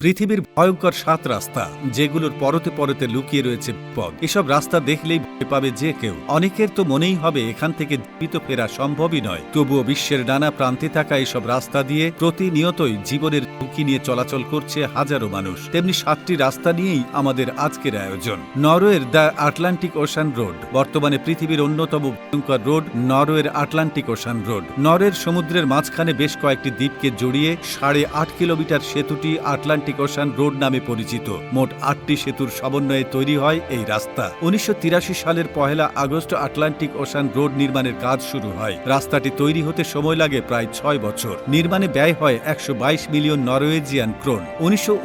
পৃথিবীর ভয়ঙ্কর সাত রাস্তা, যেগুলোর পরতে পরতে লুকিয়ে রয়েছে পথ এসব রাস্তা দেখলেই ভয় পাবে যে কেউ। অনেকের তো মনেই হবে, এখান থেকে জীবিত ফেরা সম্ভবই নয়। তবুও বিশ্বের নানা প্রান্তে থাকা এসব রাস্তা দিয়ে প্রতিনিয়তই জীবনের ঝুঁকি নিয়ে চলাচল করছে হাজারো মানুষ। তেমনি সাতটি রাস্তা নিয়েই আমাদের আজকের আয়োজন। নরওয়ের দ্য আটলান্টিক ওশান রোড, বর্তমানে পৃথিবীর অন্যতম ভয়ঙ্কর রোড, নরওয়ের আটলান্টিক ওশান রোড। নরওয়ের সমুদ্রের মাঝখানে বেশ কয়েকটি দ্বীপকে জড়িয়ে সাড়ে আট কিলোমিটার সেতুটি আটলান্টিক ওশান রোড নামে পরিচিত। মোট আটটি সেতুর সমন্বয়ে তৈরি হয় এই রাস্তা। উনিশশো তিরাশি সালের পহেলা আগস্ট আটলান্টিক ওশান রোড নির্মাণের কাজ শুরু হয়। রাস্তাটি তৈরি হতে সময় লাগে প্রায় ছয় বছর। নির্মাণে ব্যয় হয় একশো মিলিয়ন নরওয়েজিয়ান ক্রোন। উনিশশো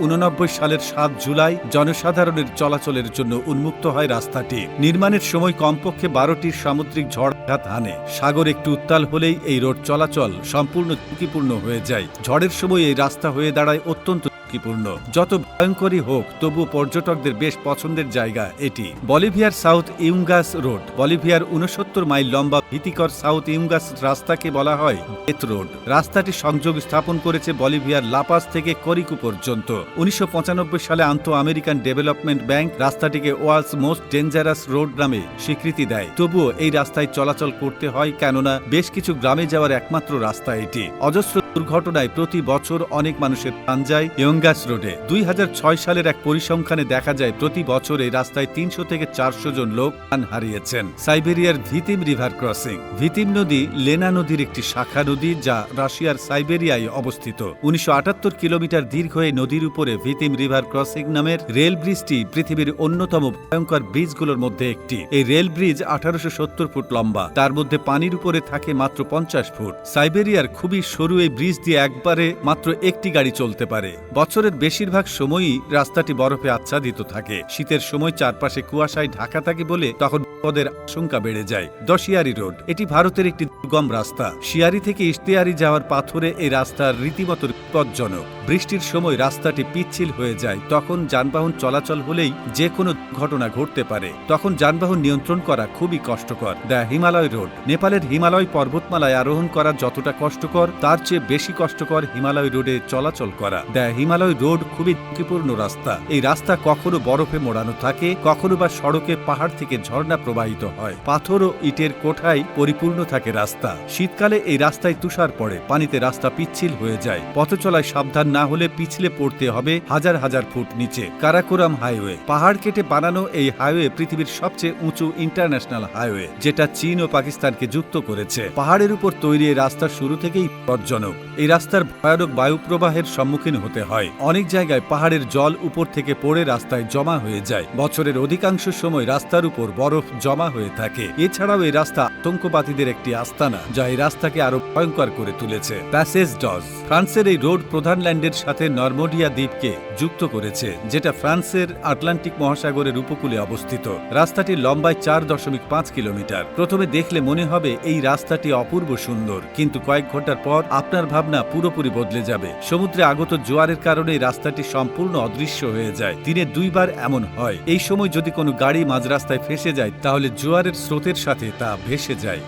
সালের সাত জুলাই জনসাধারণের চলাচলের জন্য উন্মুক্ত হয় রাস্তাটি। নির্মাণের সময় কমপক্ষে বারোটি সামুদ্রিক ঝড়ঘাত হানে। সাগর একটু উত্তাল হলেই এই রোড চলাচল সম্পূর্ণ ঝুঁকিপূর্ণ হয়ে যায়। ঝড়ের সময় এই রাস্তা হয়ে দাঁড়ায় অত্যন্ত ঝুঁকিপূর্ণ। যত ভয়ঙ্করই হোক, তবু পর্যটকদের বেশ পছন্দের জায়গা এটি। বলিভিয়ার সাউথ ইউঙ্গাস রোড। বলিভিয়ার উনসত্তর মাইল লম্বা, ভীতিকর সাউথ ইউঙ্গাস রাস্তাকে বলা হয় ডেথ রোড। রাস্তাটি সংযোগ স্থাপন করেছে বলিভিয়ার লাপাস থেকে করিকু পর্যন্ত। উনিশশো পঁচানব্বই সালে আন্তঃ আমেরিকান ডেভেলপমেন্ট ব্যাংক রাস্তাটিকে ওয়ার্ল্ডস মোস্ট ডেঞ্জারাস রোড নামে স্বীকৃতি দেয়। তবুও এই রাস্তায় চলাচল করতে হয় কেননা, বেশ কিছু গ্রামে যাওয়ার একমাত্র রাস্তা এটি। অজস্র দুর্ঘটনায় প্রতি বছর অনেক মানুষের প্রাণ যায় ইয়ঙ্গাস রোডে। দুই হাজার ছয় সালের এক পরিসংখ্যানে দেখা যায়, প্রতি বছর এই রাস্তায় তিনশো থেকে চারশো জন লোক প্রাণ হারিয়েছেন। সাইবেরিয়ার ভিতিম রিভার ক্রসিং। ভিতিম নদী লেনা নদীর একটি শাখা নদী যা রাশিয়ার সাইবেরিয়ায় অবস্থিত। উনিশশো আটাত্তর কিলোমিটার দীর্ঘ এই নদীর উপরে ভিতিম রিভার ক্রসিং নামের রেল ব্রিজটি পৃথিবীর অন্যতম ভয়ঙ্কর ব্রিজগুলোর মধ্যে একটি। এই রেল ব্রিজ আঠারোশো সত্তর ফুট লম্বা। তার মধ্যে পানির উপরে থাকে মাত্র পঞ্চাশ ফুট। সাইবেরিয়ার খুবই সরু এই ব্রিজ দিয়ে একবারে মাত্র একটি গাড়ি চলতে পারে। বছরের বেশিরভাগ সময়ই রাস্তাটি বরফে আচ্ছাদিত থাকে। শীতের সময় চারপাশে কুয়াশায় ঢাকা থাকে বলে তখন বিপদের আশঙ্কা বেড়ে যায়। দশিয়ারি রোড, এটি ভারতের একটি দুর্গম রাস্তা। শিয়ারি থেকে ইশতেয়ারি যাওয়ার পাথরে এই রাস্তার রীতিমতো বিপজ্জনক। বৃষ্টির সময় রাস্তাটি পিচ্ছিল হয়ে যায়, তখন যানবাহন চলাচল হলেই যে কোনো ঘটনা ঘটতে পারে। তখন যানবাহন নিয়ন্ত্রণ করা খুবই কষ্টকর। দ্য হিমালয় রোড, নেপালের হিমালয় পর্বতমালায় আরোহণ করা যতটা কষ্টকর, তার চেয়ে বেশি কষ্টকর হিমালয় রোডে চলাচল করা। দ্য হিমালয় রোড খুবই ঝুঁকিপূর্ণ রাস্তা। এই রাস্তা কখনো বরফে মোড়ানো থাকে, কখনো বা সড়কে পাহাড় থেকে ঝর্ণা প্রবাহিত হয়। পাথর ও ইটের কোঠায় পরিপূর্ণ থাকে রাস্তা। শীতকালে এই রাস্তায় তুষার পড়ে, পানিতে রাস্তা পিচ্ছিল হয়ে যায়। পথচলায় সাবধান না হলে পিছলে পড়তে হবে হাজার হাজার ফুট নিচে। কারাকোরাম হাইওয়ে। পাহাড় কেটে বানানো এই হাইওয়ে পৃথিবীর সবচেয়ে উঁচু ইন্টারন্যাশনাল হাইওয়ে, যেটা চীন ও পাকিস্তানকে যুক্ত করেছে। পাহাড়ের উপর তৈরি রাস্তা শুরু থেকেই বিপজ্জনক। এই রাস্তার ভয়ানক বায়ু প্রবাহের সম্মুখীন হতে হয়। অনেক জায়গায় পাহাড়ের জল উপর থেকে পড়ে রাস্তায় জমা হয়ে যায়। বছরের অধিকাংশ সময় রাস্তার উপর বরফ জমা হয়ে থাকে। এছাড়াও এই রাস্তা আতঙ্কবাদীদের একটি আস্তানা, যা এই রাস্তাকে আরও ভয়ঙ্কর করে তুলেছে। প্যাসেজ ডজ ফ্রান্সের এই রোড প্রধান ল্যান্ডের সাথে নর্মোডিয়া দ্বীপকে যুক্ত করেছে, যেটা ফ্রান্সের আটলান্টিক মহাসাগরের উপকূলে অবস্থিত। রাস্তাটি লম্বায় চার দশমিক পাঁচ কিলোমিটার। প্রথমে দেখলে মনে হবে এই রাস্তাটি অপূর্ব সুন্দর, কিন্তু কয়েক ঘণ্টার পর আপনার ভাবনা পুরোপুরি বদলে যাবে। সমুদ্রে আগত জোয়ারের কারণে রাস্তাটি সম্পূর্ণ অদৃশ্য হয়ে যায়। দিনে দুইবার এমন হয়। এই সময় যদি কোনো গাড়ি মাঝ রাস্তায় ফেসে যায়, তাহলে জোয়ারের স্রোতের সাথে তা ভেসে যায়।